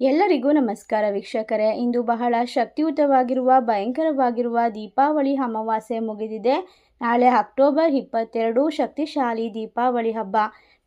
ಎಲ್ಲರಿಗೂ ನಮಸ್ಕಾರ ವೀಕ್ಷಕರೇ. ಇಂದು ಬಹಳ ಶಕ್ತಿಯುತವಾಗಿರುವ, ಭಯಂಕರವಾಗಿರುವ ದೀಪಾವಳಿ ಅಮಾವಾಸ್ಯೆ ಮುಗಿದಿದೆ. ನಾಳೆ ಅಕ್ಟೋಬರ್ ಇಪ್ಪತ್ತೆರಡು, ಶಕ್ತಿಶಾಲಿ ದೀಪಾವಳಿ ಹಬ್ಬ.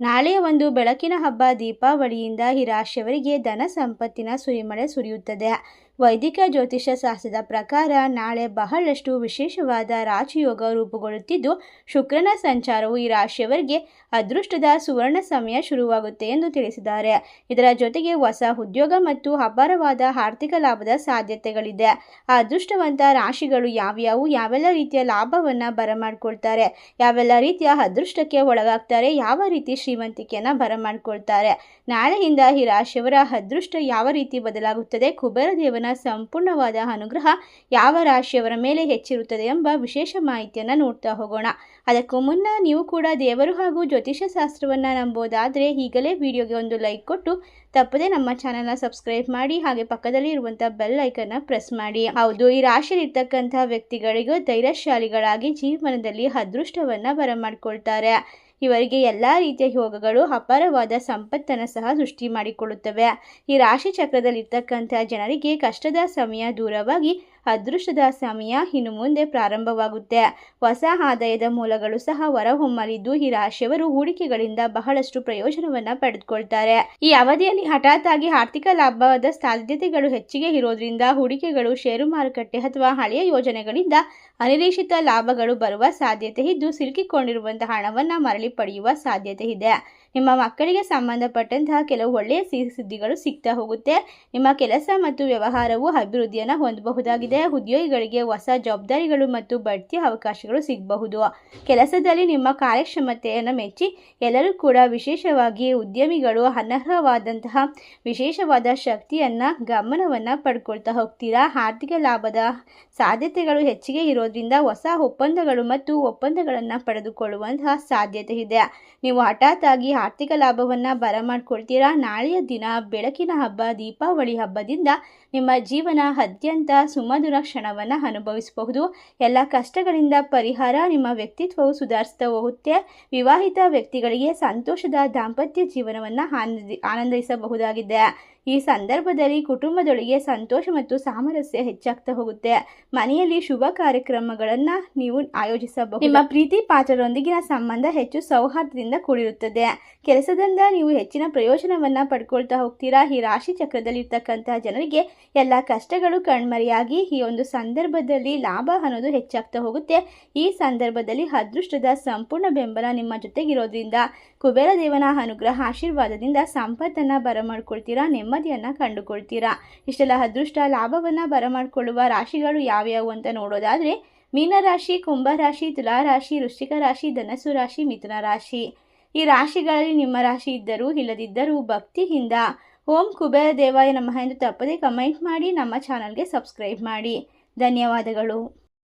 ನಾಳೆಯ ಒಂದು ಬೆಳಕಿನ ಹಬ್ಬ ದೀಪಾವಳಿಯಿಂದ ಈ ರಾಶಿಯವರಿಗೆ ಧನ ಸಂಪತ್ತಿನ ಸುರಿಮಳೆ ಸುರಿಯುತ್ತದೆ. ವೈದಿಕ ಜ್ಯೋತಿಷ ಶಾಸ್ತ್ರದ ಪ್ರಕಾರ ನಾಳೆ ಬಹಳಷ್ಟು ವಿಶೇಷವಾದ ರಾಜಯೋಗ ರೂಪುಗೊಳ್ಳುತ್ತಿದ್ದು, ಶುಕ್ರನ ಸಂಚಾರವು ಈ ರಾಶಿಯವರಿಗೆ ಅದೃಷ್ಟದ ಸುವರ್ಣ ಸಮಯ ಶುರುವಾಗುತ್ತೆ ಎಂದು ತಿಳಿಸಿದ್ದಾರೆ. ಇದರ ಜೊತೆಗೆ ಹೊಸ ಉದ್ಯೋಗ ಮತ್ತು ಅಪಾರವಾದ ಆರ್ಥಿಕ ಲಾಭದ ಸಾಧ್ಯತೆಗಳಿದೆ. ಅದೃಷ್ಟವಂತ ರಾಶಿಗಳು ಯಾವ್ಯಾವು, ಯಾವೆಲ್ಲ ರೀತಿಯ ಲಾಭವನ್ನು ಬರಮಾಡ್ಕೊಳ್ತಾರೆ, ಯಾವೆಲ್ಲ ರೀತಿಯ ಅದೃಷ್ಟಕ್ಕೆ ಒಳಗಾಗ್ತಾರೆ, ಯಾವ ರೀತಿ ಶ್ರೀಮಂತಿಕೆಯನ್ನು ಬರಮಾಡ್ಕೊಳ್ತಾರೆ, ನಾಳೆಯಿಂದ ಈ ರಾಶಿಯವರ ಅದೃಷ್ಟ ಯಾವ ರೀತಿ ಬದಲಾಗುತ್ತದೆ, ಕುಬೇರ ದೇವನ ಸಂಪೂರ್ಣವಾದ ಅನುಗ್ರಹ ಯಾವ ರಾಶಿಯವರ ಮೇಲೆ ಹೆಚ್ಚಿರುತ್ತದೆ ಎಂಬ ವಿಶೇಷ ಮಾಹಿತಿಯನ್ನು ನೋಡ್ತಾ ಹೋಗೋಣ. ಅದಕ್ಕೂ ಮುನ್ನ ನೀವು ಕೂಡ ದೇವರು ಹಾಗೂ ಜ್ಯೋತಿಷ ಶಾಸ್ತ್ರವನ್ನು ನಂಬೋದಾದರೆ ಈಗಲೇ ವಿಡಿಯೋಗೆ ಒಂದು ಲೈಕ್ ಕೊಟ್ಟು ತಪ್ಪದೆ ನಮ್ಮ ಚಾನಲ್ನ ಸಬ್ಸ್ಕ್ರೈಬ್ ಮಾಡಿ ಹಾಗೆ ಪಕ್ಕದಲ್ಲಿ ಇರುವಂಥ ಬೆಲ್ ಐಕನ್ನ ಪ್ರೆಸ್ ಮಾಡಿ. ಹೌದು, ಈ ರಾಶಿಯಲ್ಲಿರ್ತಕ್ಕಂಥ ವ್ಯಕ್ತಿಗಳಿಗೂ ಧೈರ್ಯಶಾಲಿಗಳಾಗಿ ಜೀವನದಲ್ಲಿ ಅದೃಷ್ಟವನ್ನು ಬರಮಾಡ್ಕೊಳ್ತಾರೆ. ಇವರಿಗೆ ಎಲ್ಲ ರೀತಿಯ ಯೋಗಗಳು ಅಪಾರವಾದ ಸಂಪತ್ತನ್ನು ಸಹ ಸೃಷ್ಟಿ ಮಾಡಿಕೊಳ್ಳುತ್ತವೆ ಈ ರಾಶಿ ಚಕ್ರದಲ್ಲಿರ್ತಕ್ಕಂಥ ಜನರಿಗೆ ಕಷ್ಟದ ಸಮಯ ದೂರವಾಗಿ ಅದೃಷ್ಟದ ಸಮಯ ಇನ್ನು ಮುಂದೆ ಪ್ರಾರಂಭವಾಗುತ್ತೆ. ಹೊಸ ಆದಾಯದ ಮೂಲಗಳು ಸಹ ಹೊರಹೊಮ್ಮಲಿದ್ದು ಈ ರಾಶಿಯವರು ಹೂಡಿಕೆಗಳಿಂದ ಬಹಳಷ್ಟು ಪ್ರಯೋಜನವನ್ನ ಪಡೆದುಕೊಳ್ತಾರೆ. ಈ ಅವಧಿಯಲ್ಲಿ ಹಠಾತ್ ಆಗಿ ಆರ್ಥಿಕ ಲಾಭದ ಸಾಧ್ಯತೆಗಳು ಹೆಚ್ಚಿಗೆ ಇರೋದ್ರಿಂದ ಹೂಡಿಕೆಗಳು ಷೇರು ಮಾರುಕಟ್ಟೆ ಅಥವಾ ಹಳೆಯ ಯೋಜನೆಗಳಿಂದ ಅನಿರೀಕ್ಷಿತ ಲಾಭಗಳು ಬರುವ ಸಾಧ್ಯತೆ ಇದ್ದು ಸಿಲುಕಿಕೊಂಡಿರುವಂತಹ ಹಣವನ್ನು ಮರಳಿ ಪಡೆಯುವ ಸಾಧ್ಯತೆ ಇದೆ. ನಿಮ್ಮ ಮಕ್ಕಳಿಗೆ ಸಂಬಂಧಪಟ್ಟಂತಹ ಕೆಲವು ಒಳ್ಳೆಯ ಸಿಹಿ ಸುದ್ದಿಗಳು ಸಿಗ್ತಾ ಹೋಗುತ್ತೆ. ನಿಮ್ಮ ಕೆಲಸ ಮತ್ತು ವ್ಯವಹಾರವು ಅಭಿವೃದ್ಧಿಯನ್ನು ಹೊಂದಬಹುದಾಗಿದೆ. ಉದ್ಯೋಗಿಗಳಿಗೆ ಹೊಸ ಜವಾಬ್ದಾರಿಗಳು ಮತ್ತು ಬಡ್ತಿ ಅವಕಾಶಗಳು ಸಿಗಬಹುದು. ಕೆಲಸದಲ್ಲಿ ನಿಮ್ಮ ಕಾರ್ಯಕ್ಷಮತೆಯನ್ನು ಮೆಚ್ಚಿ, ಎಲ್ಲರೂ ಕೂಡ ವಿಶೇಷವಾಗಿ ಉದ್ಯಮಿಗಳು ಅನರ್ಹವಾದಂತಹ ವಿಶೇಷವಾದ ಶಕ್ತಿಯನ್ನು, ಗಮನವನ್ನು ಪಡ್ಕೊಳ್ತಾ ಹೋಗ್ತೀರಾ? ಆರ್ಥಿಕ ಲಾಭದ ಸಾಧ್ಯತೆಗಳು ಹೆಚ್ಚಿಗೆ ಇರೋದ್ರಿಂದ ಹೊಸ ಒಪ್ಪಂದಗಳು ಮತ್ತು ಒಪ್ಪಂದಗಳನ್ನು ಪಡೆದುಕೊಳ್ಳುವಂತಹ ಸಾಧ್ಯತೆ ಇದೆ. ನೀವು ಹಠಾತ್ ಆಗಿ ಆರ್ಥಿಕ ಲಾಭವನ್ನು ಬರಮಾಡ್ಕೊಳ್ತೀರಾ ನಾಳೆಯ ದಿನ ಬೆಳಕಿನ ಹಬ್ಬ, ದೀಪಾವಳಿ ಹಬ್ಬದಿಂದ ನಿಮ್ಮ ಜೀವನ ಅತ್ಯಂತ ಸುಮಧುರ ಕ್ಷಣವನ್ನು ಅನುಭವಿಸಬಹುದು. ಎಲ್ಲ ಕಷ್ಟಗಳಿಂದ ಪರಿಹಾರ ನಿಮ್ಮ ವ್ಯಕ್ತಿತ್ವವು ಸುಧಾರಿಸ್ತಾ ಹೋಗುತ್ತೆ. ವಿವಾಹಿತ ವ್ಯಕ್ತಿಗಳಿಗೆ ಸಂತೋಷದ ದಾಂಪತ್ಯ ಜೀವನವನ್ನು ಆನಂದಿ, ಆನಂದಿಸಬಹುದಾಗಿದೆ. ಈ ಸಂದರ್ಭದಲ್ಲಿ ಕುಟುಂಬದೊಳಗೆ ಸಂತೋಷ ಮತ್ತು ಸಾಮರಸ್ಯ ಹೆಚ್ಚಾಗ್ತಾ ಹೋಗುತ್ತೆ. ಮನೆಯಲ್ಲಿ ಶುಭ ಕಾರ್ಯಕ್ರಮಗಳನ್ನು ನೀವು ಆಯೋಜಿಸಬಹುದು. ನಿಮ್ಮ ಪ್ರೀತಿ ಪಾತ್ರರೊಂದಿಗಿನ ಸಂಬಂಧ ಹೆಚ್ಚು ಸೌಹಾರ್ದದಿಂದ ಕೂಡಿರುತ್ತದೆ. ಕೆಲಸದಿಂದ ನೀವು ಹೆಚ್ಚಿನ ಪ್ರಯೋಜನವನ್ನು ಪಡ್ಕೊಳ್ತಾ ಹೋಗ್ತೀರಾ? ಈ ರಾಶಿ ಚಕ್ರದಲ್ಲಿ ಇರ್ತಕ್ಕಂತಹ ಜನರಿಗೆ ಎಲ್ಲ ಕಷ್ಟಗಳು ಕಣ್ಮರೆಯಾಗಿ ಈ ಒಂದು ಸಂದರ್ಭದಲ್ಲಿ ಲಾಭ ಅನ್ನೋದು ಹೆಚ್ಚಾಗ್ತಾ ಹೋಗುತ್ತೆ. ಈ ಸಂದರ್ಭದಲ್ಲಿ ಅದೃಷ್ಟದ ಸಂಪೂರ್ಣ ಬೆಂಬಲ ನಿಮ್ಮ ಜೊತೆಗಿರೋದ್ರಿಂದ. ಕುಬೇರ ದೇವನ ಅನುಗ್ರಹ ಆಶೀರ್ವಾದದಿಂದ ಸಂಪತ್ತನ್ನು ಬರಮಾಡ್ಕೊಳ್ತೀರಾ? ನೆಮ್ಮದಿಯನ್ನು ಕಂಡುಕೊಳ್ತೀರಾ? ಇಷ್ಟೆಲ್ಲ ಅದೃಷ್ಟ ಲಾಭವನ್ನು ಬರಮಾಡಿಕೊಳ್ಳುವ ರಾಶಿಗಳು ಯಾವ್ಯಾವು ಅಂತ ನೋಡೋದಾದರೆ ಮೀನರಾಶಿ ಕುಂಭರಾಶಿ ತುಲಾರಾಶಿ ವೃಶ್ಚಿಕ ರಾಶಿ ಧನಸು ರಾಶಿ, ಮಿಥುನ ರಾಶಿ. ಈ ರಾಶಿಗಳಲ್ಲಿ ನಿಮ್ಮ ರಾಶಿ ಇದ್ದರೂ ಇಲ್ಲದಿದ್ದರೂ ಭಕ್ತಿಯಿಂದ ಓಂ ಕುಬೇರ ದೇವಾಯ ನಮಃ ಎಂದು ತಪ್ಪದೇ ಕಮೆಂಟ್ ಮಾಡಿ, ನಮ್ಮ ಚಾನಲ್ಗೆ ಸಬ್ಸ್ಕ್ರೈಬ್ ಮಾಡಿ. ಧನ್ಯವಾದಗಳು.